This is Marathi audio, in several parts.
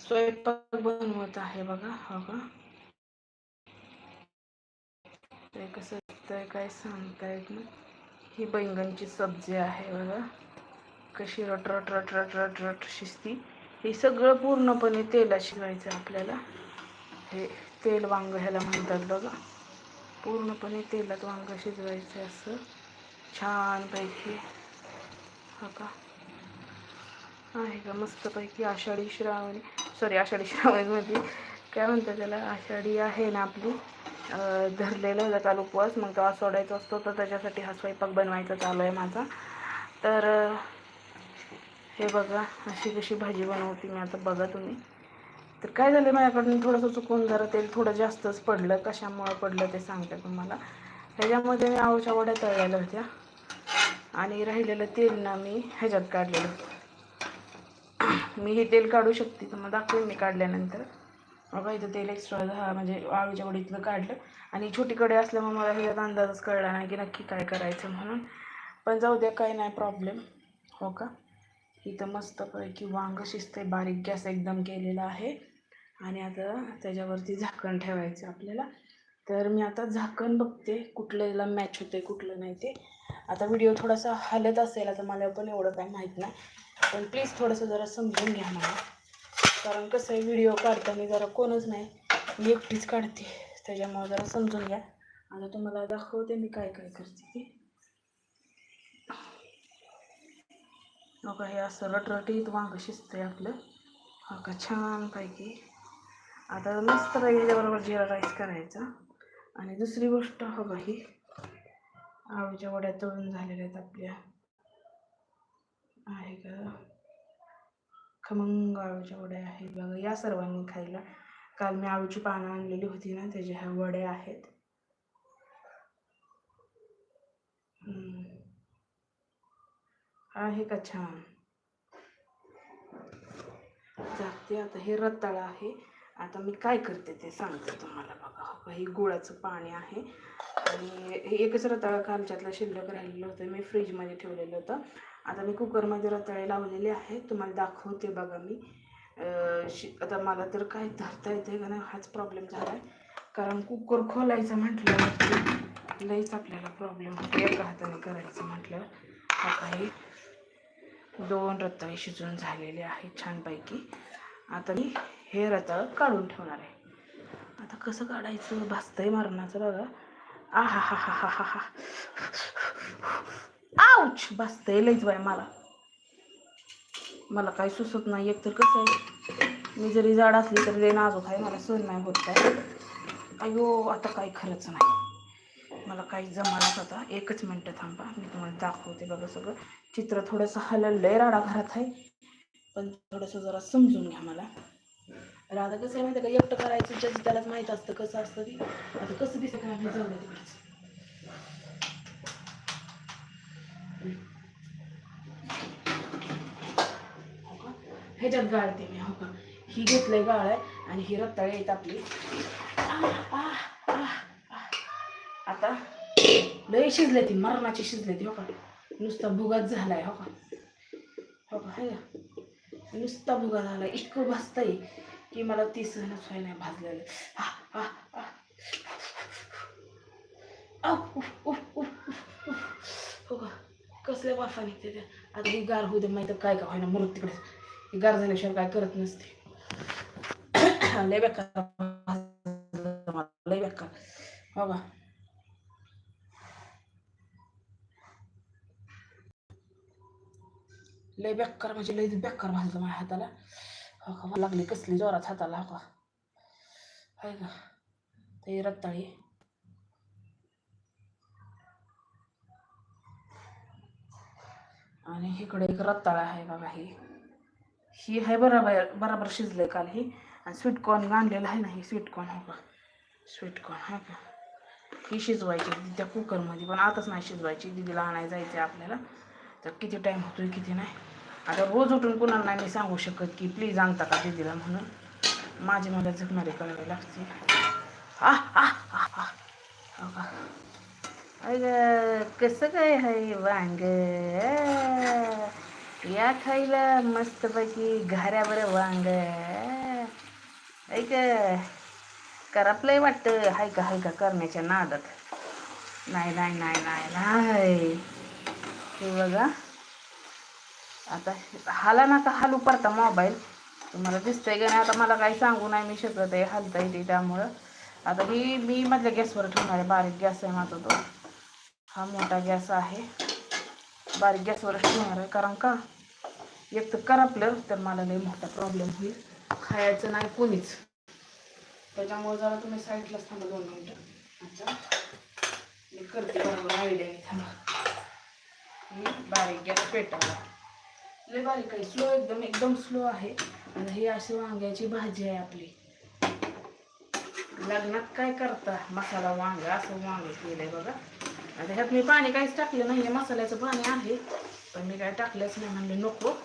स्वयंपाक बनवत आहे बघा हो का? ते कसं तर काय सांगता येत नाही ही बैंगनची सब्जी आहे बघा. कशी रट रट रट रट रट रट शिजती. हे सगळं पूर्णपणे तेलात शिवायचं आपल्याला. हे तेल वांग ह्याला म्हणतात बघा. पूर्णपणे तेलात वांग शिजवायचं असं. छानपैकी. हो का? आहे का? मस्तपैकी आषाढी श्रावणी सॉरी आषाढी श्रावणीमध्ये. काय म्हणतात त्याला? आषाढी आहे ना आपली. धरलेला होता उपवास मग तो सोडायचा असतो तर त्याच्यासाठी हा स्वयंपाक बनवायचा चालू आहे माझा. तर हे बघा अशी कशी भाजी बनवते मी आता बघा तुम्ही. तर काय झालं माझ्याकडून? थोडंसं चुकून जरा तेल थोडं जास्तच पडलं. कशामुळं पडलं ते सांगते तुम्हाला. ह्याच्यामध्ये मी आळूच्या वड्या तळलेल्या होत्या. आणि राहिलेलं तेल ना मी ह्याच्यात काढलेलं. होतं मी हे तेल काढू शकते तुम्हाला दाखवेन मी काढल्यानंतर. बघा इथं तेल एक्स्ट्रा झा म्हणजे आळूच्या वडीतलं काढलं. आणि छोटीकडे असल्यामुळे मला हे अंदाजच कळला नाही की नक्की काय करायचं म्हणून. पण जाऊ द्या काही नाही प्रॉब्लेम हो का? इथं मस्तपैकी वांग शिजते बारीक गॅस एकदम केलेला आहे. आणि आता त्याच्यावरती झाकण ठेवायचं आपल्याला. तर मी आता झाकण बघते कुठल्याला मॅच होते कुठलं नाही ते. आता व्हिडिओ थोडासा हलत असेल आता मला पण एवढं काय माहीत नाही. पण प्लीज थोडंसं जरा समजून घ्या मला. कारण कसं आहे व्हिडिओ काढताना जरा कोणच नाही. मी एकटीच काढते. त्याच्यामुळे जरा समजून घ्या. आता तुम्हाला दाखवते मी काय काय करते ते. बघा हे असं रटरटीत वांग शिजतंय आपलं. हा का छानपैकी आता मस्त याच्याबरोबर जिरा राईस करायचा. आणि दुसरी गोष्ट हवं ही. आळूच्या वड्या तळून झालेल्या आहेत आपल्या. आहे का खमंग आळूच्या वड्या आहेत बघा या सर्वांनी खायला. काल मी आळूची पानं आणलेली होती ना त्याचे ह्या वड्या आहेत. आहे का छान? जाते आता हे रताळं आहे. आता मी काय करते ते सांगते तुम्हाला बघा. हे गुळाचं पाणी आहे. आणि हे एकच रताळं कालच्यातलं शिल्लक राहिलेलं होतं मी फ्रीजमध्ये ठेवलेलं होतं. आता मी कुकरमध्ये रताळे लावलेले आहे तुम्हाला दाखवते बघा मी. शि आता मला तर काय धरता येते का नाही हाच प्रॉब्लेम झाला आहे कारण कुकर खोलायचं म्हटलं लईच आपल्याला प्रॉब्लेम होतो एका हाताने करायचं म्हटल्यावर. हा काही दोन रताळे शिजून झालेले आहेत छानपैकी. आता मी हे रताळ काढून ठेवणार आहे. आता कसं काढायचं? भासतंय मरणाचं बघा. आ हा हा हा हा हा हा आऊच भाजतंय लईच बाय मला. मला काही सुचत नाही एकतर कसं आहे मी जरी जाड असली तरी लई नाजूक आहे मला सहन नाही होत काय. अयो आता काही खरंच नाही. मला काही जमानाच आता एकच मिनटं थांबा मी तुम्हाला दाखवते बघा सगळं. चित्र थोडंसं हललंय राडा घरात आहे पण थोडंसं जरा समजून घ्या मला. राधा कसं आहे माहिती आहे का? एकटं करायचं ज्याचं त्यालाच माहीत असतं कसं असतं ते. आता कसं दिसत नाही जाऊ दे ह्याच्यात गाळते मी हो का? ही घेतलंय गाळ आहे आणि ही रताळे आहेत आपली. आता लय शिजले ती मरणाची शिजले ती हो का? नुसता भुगाच झालाय हो का? हो का है का नुसता भुगा झाला इतकं भाजतंय की मला ती सहनच व्हाय नाही भाजलेलं. हा, हा, हा. उफ, उफ, उफ. हो का? कसल्या वाफा निघते त्या आता ही गार होऊ दे माहिती काय का व्हायना मरत तिकडे. ही गार झाल्याशिवाय काय करत नसते. लय बेकार. भाजलं मला, लय बेकार. हो का? लय बेकार म्हणजे लय बेकार भाजलं माझ्या हाताला. हो का? मला लागली कसली जोरात हाताला हो का? हाय का? ते रताळी. आणि इकडे एक रताळा आहे बघा ही. ही आहे बरोबर बराबर शिजले काल ही. आणि स्वीट कॉर्न आणलेलं आहे ना ही स्वीट कॉर्न हो का? स्वीट कॉर्न हा का? ही शिजवायची त्या कुकरमध्ये पण आताच नाही शिजवायची. दिदीला आणायला जायचं आहे आपल्याला. तर किती टाईम होतोय किती नाही. आता रोज उठून कुणाला नाही मी सांगू शकत की प्लीज आणता का दिदीला? म्हणून. माझी मला जगणारे करावे लागते आ आ आ आ. हो का? अगं कसं काय आहे वांग? या खायला मस्तपैकी घाऱ्यावर वांग. ऐक करपलंय वाटतं. हाय का हाय का करण्याच्या नादात. नाही नाही नाही नाही नाही. हे बघा. आता हाला ना आता हालू पडता मोबाईल. तुम्हाला दिसतंय का नाही? आता मला काही सांगू नाही मी शकत आहे. हलता येते त्यामुळं. आता ही मी मधल्या गॅसवर ठेवणार आहे. बारीक गॅस आहे माझा तो. हा मोठा गॅस आहे. बारीक गॅसवरच ठेवणार आहे कारण का? एक तर करपलं तर मला लई मोठा प्रॉब्लेम होईल. खायचं नाही कोणीच. त्याच्यामुळे जरा तुम्ही साईडलाच थांबा दोन मिनटं. अच्छा. मी करते बरोबर आयडिया थांबा. मी बारीक गॅस पेटवला. लय बारीक आहे. स्लो एकदम एकदम स्लो आहे. आणि ही अशी वांग्याची भाजी आहे आपली. लग्नात काय करता? मसाला वांग असं वांग केलंय बघा. आता ह्यात मी पाणी काहीच टाकलं नाही मसाल्याचं पाणी आहे. पण मी काय टाकलंच नाही म्हणलं नको.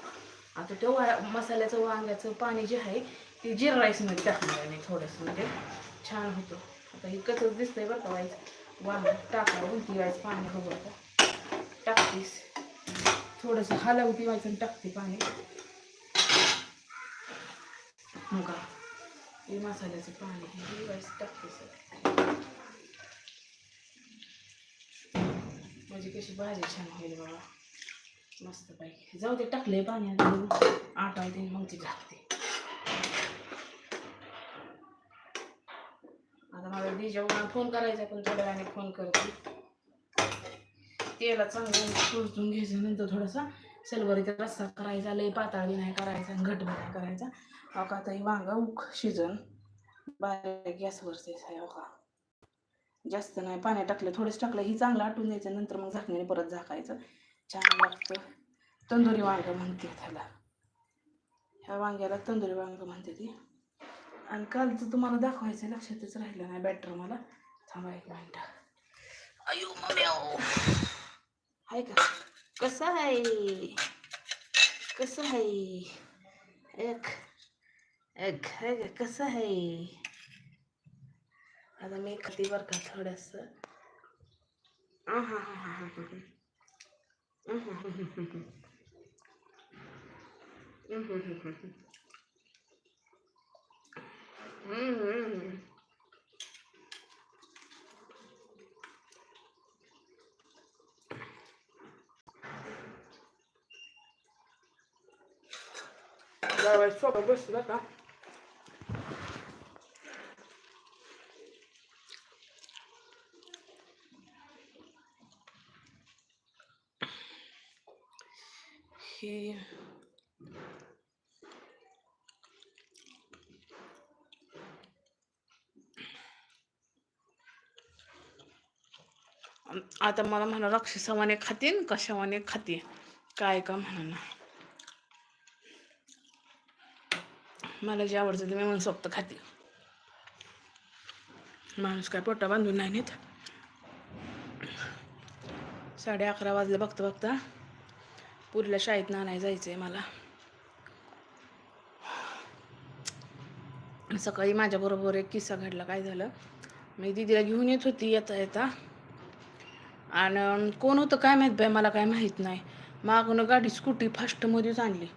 आता ते वा मसाल्याचं वांग्याचं पाणी जे आहे ते जिरा राईसमध्ये टाकणार आहे मी थोडंसं म्हणजे छान होतं. आता ही कसंच दिसतंय बरं का वाईस. वांग टाकावं उलटी वाईस पाणी हवं का टाकतीस. थोडंसं हलवती व्हायचं आणि टाकते पाणी. मग का हे मसाल्याचं पाणी हे वाईस टाकते सर म्हणजे कशी भाजी छान होईल बाबा. मस्त पाहिजे जाऊ दे टाकले पाणी आटावते मग ती घालते. आता मला डीजेवर फोन करायचा पण थोड्या वेळाने फोन करते. तेला चांगलं परतून घ्यायचं नंतर थोडासा सलवरीचा रस्सा करायचा लय पातळी नाही करायचा आणि घट नाही करायचा. अहो का आता वांगा उख शिजन. बारीक गॅसवरचे आहे हो का. जास्त नाही पाण्यात टाकलं थोडंच टाकलं ही चांगलं आटून द्यायचं नंतर मग झाकण्याने परत झाकायचं. छान लागतं. तंदुरी वांग म्हणते त्याला. ह्या वांग्याला तंदुरी वांग म्हणते ती. आणि कालचं तुम्हाला दाखवायचं लक्षातच राहिलं नाही बॅटर मला. थांबा एक मिनटं अयो आहे का? कसं आहे? कसं आहे? एक एक आहे का? कसं आहे? आता मी खाती बरं का थोडंसं. आ हा हा हा हा हा आता मला म्हणा राक्षसावाने खातीन कशावाने खाते. काय का म्हणा मला जे आवडतं ते मी मनसोक्त खाते. माणूस काय पोटा बांधून नाही नेत. साडे अकरा वाजले बघता बघता पुरीला शाळेत नाही जायचं आहे मला. सकाळी माझ्याबरोबर एक किस्सा घडला. काय झालं? मी दिदीला घेऊन येत होती येता येता. आणि कोण होतं काय माहीत बाय मला काय माहीत नाही. मागून गाडी स्कूटी फास्टमध्येच आणली.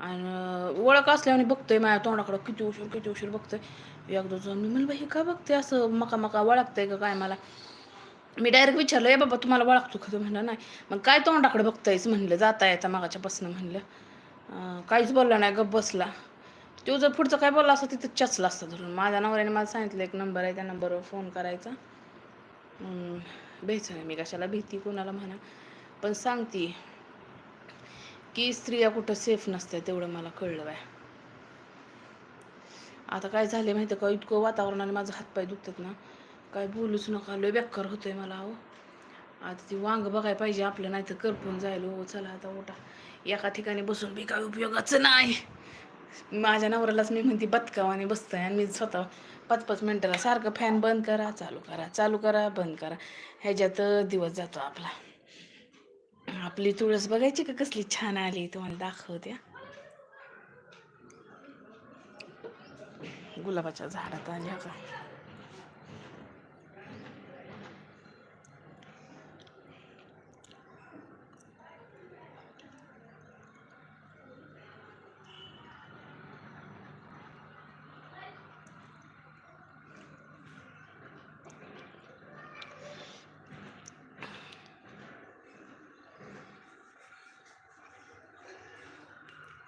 आणि ओळख असल्याने बघतोय माझ्या तोंडाकडं किती उशीर किती उशीर बघतोय. एकदा जाऊन मी म्हणलं बाई हे का बघते असं मका मका ओळखतंय का काय मला? मी डायरेक्ट विचारलं ए बाबा तुम्हाला ओळखतो का? म्हणलं नाही. मग काय तोंडाकडे बघतायच म्हणलं जाता येता मागाच्यापासून म्हणलं. काहीच बोलला नाही गप बसला. तो जर पुढचं काय बोलला असतं तिथं चचला असतं धरून. माझ्या नवऱ्याने मला सांगितलं एक नंबर आहे त्या नंबरवर फोन करायचा. भ्यायचं नाही. मी कशाला भीती कोणाला म्हणा. पण सांगती की स्त्रिया कुठं सेफ नसत्या तेवढं मला कळलं बाय. आता काय झाले माहिती का? इतकं वातावरणाने माझं हातपाय दुखतात ना. काय बोलूच नका. लय बेकार होतंय मला अहो. आता ती वांग बघाय पाहिजे आपलं नाही तर करपून जायला हो चला आता ओटा एका ठिकाणी बसून बी काय उपयोगाचं नाही. माझ्या नवऱ्यालाच मी म्हणते बतकावाने बसतंय आणि मी स्वतः पाच पाच मिनटाला सारखं फॅन बंद करा चालू करा चालू करा बंद करा. ह्याच्यात दिवस जातो आपला. आपली तुळस बघायची का कसली छान आली तुम्हाला दाखवत्या गुलाबाच्या झाडात आल्या का?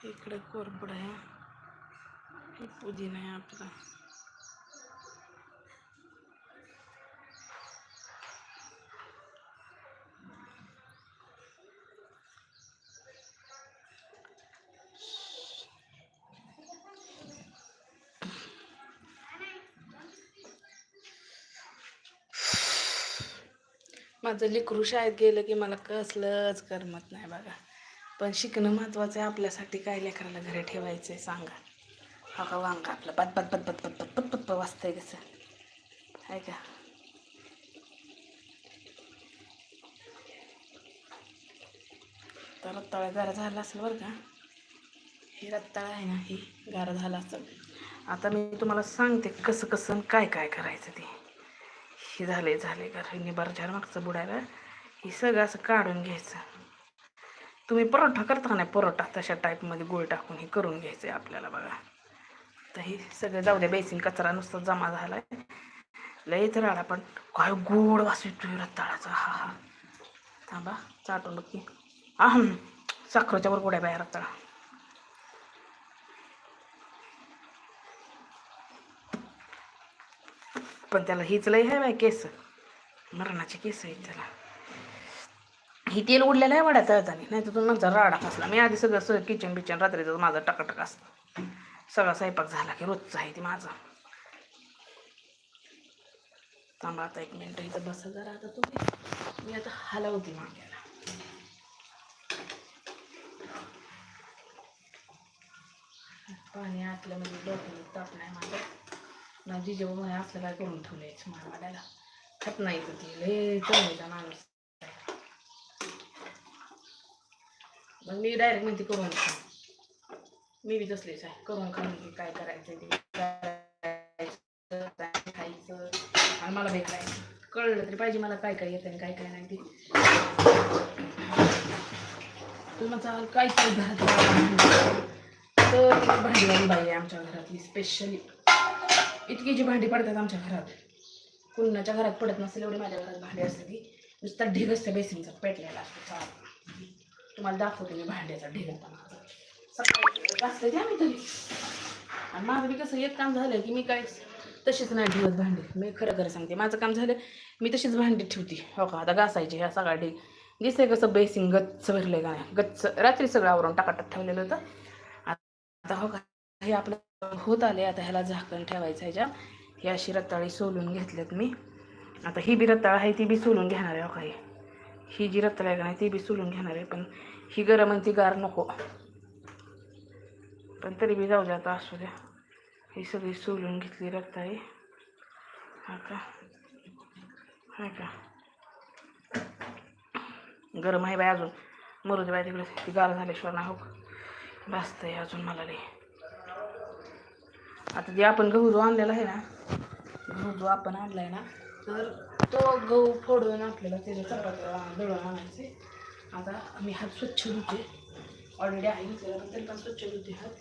इकडे कोरपड आहे. हे पुदिना आहे आपला. माझं लेकरू शाळेत गेलं की मला कसलंच करमत नाही बघा. पण शिकणं महत्त्वाचं आहे. आपल्यासाठी काय लेकराला घरी ठेवायचं आहे सांगा. हा का वांगा आपलं पत पत पत पत पत पत पत पत आहे कसं? आहे का? तर रत्ताळा गारा झाला असेल बरं का? हे रत्ताळा आहे ना ही गारा झाला असेल. आता मी तुम्हाला सांगते कसं कसं आणि काय काय करायचं ते. हे झाले झाले का निबार झालं मागचं बुडायला. हे सगळं असं काढून घ्यायचं. तुम्ही परोठा करता का नाही परोठा तशा टाईपमध्ये गुळ टाकून हे करून घ्यायचं आहे आपल्याला बघा. तर हे सगळं जाऊ द्या बेसिन कचरा नुसता जमा झाला आहे लय तर आला पण काय गोड वास येतोय रताळाचा हा हा. थांबा चाटून बघ की. आहम साखरेच्या वर गोड्या बाहेर रताळा. पण त्याला हीच लय आहे बाय केस. मरणाचे केस आहेत त्याला. ही तेल उडलेलं आहे वाड्या तळतानी. नाही तर नंतर राडा कसला. मी आधी सगळं सगळं किचन बिचन रात्रीचं माझं टकाटक असतं. सगळा स्वयंपाक झाला की रोजचं आहे ते माझं. थांबा आता एक मिनटं इथं बसा जरा आता तुम्ही. मी आता हलवते माग्याला पाणी आतलं म्हणजे डोक्याला ताप नाही माझं. ना जिजेबा असलं काय करून ठेवलं आहे मला वाड्याला. खात नाही तर ती. लय चांगला माणूस. मग मी डायरेक्ट म्हणते करून खा. मी बी तसलीच आहे करून खाऊन म्हणजे काय करायचं ते? खायचं आणि मला भेटायचं कळलं तरी पाहिजे मला काय काय येतं आणि काय काय नाही ते. तुमचा काय काय घरात तर भांडी भांडीवाली बाई आहे आमच्या घरातली स्पेशली इतकी जी भांडी पडतात आमच्या घरात. कुणाच्या घरात पडत नसेल एवढी माझ्या घरात भांडी असते ती. नुसता ढीग असते बेसिनचा पेटलेला असतो चालू. तुम्हाला दाखवते मी भांड्याचा ढीग माझा सकाळी असते द्या मी तरी. आणि माझं बी कसं एक काम झालं की मी काय तशीच नाही ठेवत भांडी. मी खरं खरं सांगते माझं काम झालं मी तशीच भांडी ठेवते. हो का आता घासायची ह्या सगळा ढीग दिसतंय कसं बेसिन गच्च आहे का नाही. गच्च रात्री सगळं आवरून टाकाटाक ठेवलेलं होतं. आता हो का हे आपलं होत आले आता ह्याला झाकण ठेवायचं ह्याच्या ही अशी रताळी सोलून घेतल्यात मी. आता ही बी रताळ आहे ती बी सोलून घेणार आहे हो काही ही जी रताळ आहे का नाही ती बी सोलून घेणार आहे पण ही गरम आणि ती गार नको. पण तरी बी जाऊ द्या आता असू द्या. ही सगळी सोलून घेतली रक्त आहे. का? हाय का? गरम आहे बाय अजून. मरू दे बाय तिकडे. ती गार झाल्याशिवाय ना हो भाजतंय अजून मला लई. आता जे आपण गहू जो आणलेला आहे ना गहू जो आपण आणलाय ना तर तो गहू फोडून आपल्याला त्याच्या चपात्या दळून आणायचे. आता मी हात स्वच्छ धुते. ऑलरेडी आई घेतलेला तरी पण स्वच्छ धुते हात?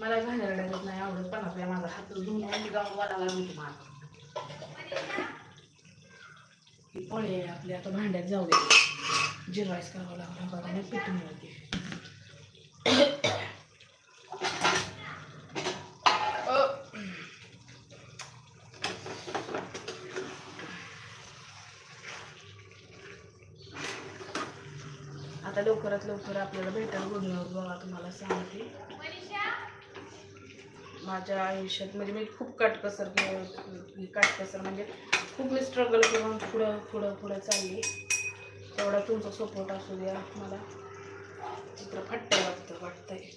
मला घालायला लागत नाही आवडत पण आपल्या माझा हात धुवून आणि गाव वाढायला होते मला ही आपल्या आता भांड्यात जाऊ दे. जिरवायस करावं लागलं बघा मी मिळते आता लवकरात लवकर आपल्याला भेटेल गुड न्यूज बघा तुम्हाला सांगते. माझ्या आयुष्यात म्हणजे मी खूप काटकसर काटकसर म्हणजे खूप मी स्ट्रगल करून पुढं पुढं पुढं चालली. तेवढा तुमचा सपोर्ट असू द्या मला चित्र फट्ट वाटतं वाटतंय.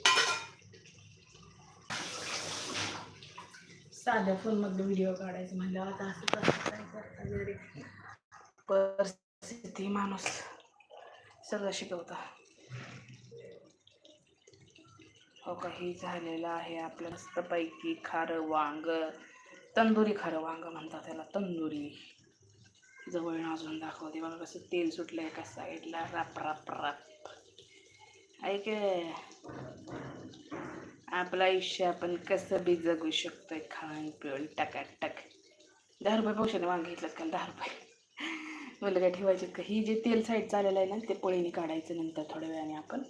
साध्या फोनमधलं व्हिडिओ काढायचं म्हणलं आता असं काय करता परिस्थिती माणूस सगळं शिकवता हो हो, काही झालेलं आहे. आपलं मस्तपैकी खारं वांग तंदुरी खारं वांग म्हणतात त्याला तंदुरी. जवळ अजून दाखवते बघा कसं तेल सुटलंय का साईडला राप राप राप. ऐक आपलं आयुष्य आपण कसं बी जगू शकतोय खाण पिऊन टकाटक. दहा रुपये पावशाने वांग घेतलं का? दहा रुपये. मुलगा ठेवायचे का? ही जे तेल साईड चाललेलं आहे ना ते पोळीने काढायचं नंतर थोड्या वेळाने आपण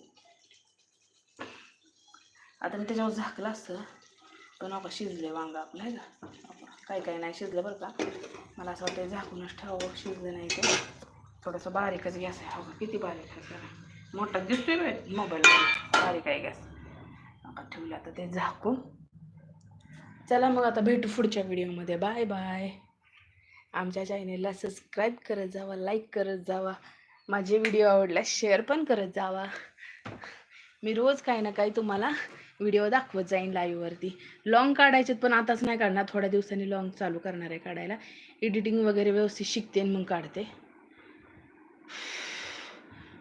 आता मी त्याच्यावर झाकलं असतं पण नका शिजले वांग आपलं आहे का? काय काय नाही शिजलं बरं का. मला असं वाटतं झाकूनच ठेवावं शिजलं नाही ते थोडंसं बारीकच गॅस आहे. हो किती बारीक आहे मोठा दिसतोय बाय मोबाईलमध्ये बारीक आहे गॅस. नका ठेवलं आता ते झाकून. चला मग आता भेटू पुढच्या व्हिडिओमध्ये. Bye bye. आमच्या चॅनेलला सबस्क्राईब करत जावा लाईक करत जावा. माझे व्हिडिओ आवडल्यास शेअर पण करत जावा. मी रोज काही ना काही तुम्हाला व्हिडिओ दाखवत जाईन लाईव्हवरती लॉंग काढायचे पण आताच नाही काढणार. थोड्या दिवसांनी लॉंग चालू करणार आहे काढायला. एडिटिंग वगैरे व्यवस्थित शिकते आणि मग काढते.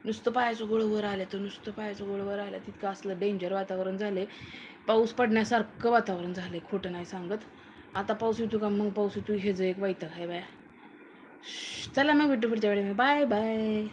नुसतं पायाचं गोळवर आलं तर नुसतं पायाचं गोळवर आलं. तितकं असलं डेंजर वातावरण झाले पाऊस पडण्यासारखं वातावरण झालं खोटं नाही सांगत. आता पाऊस येतो का? मग पाऊस येतो. हे जे एक वैतक आहे बाया. चला मग भेटू पुढच्या वेळेला बाय बाय.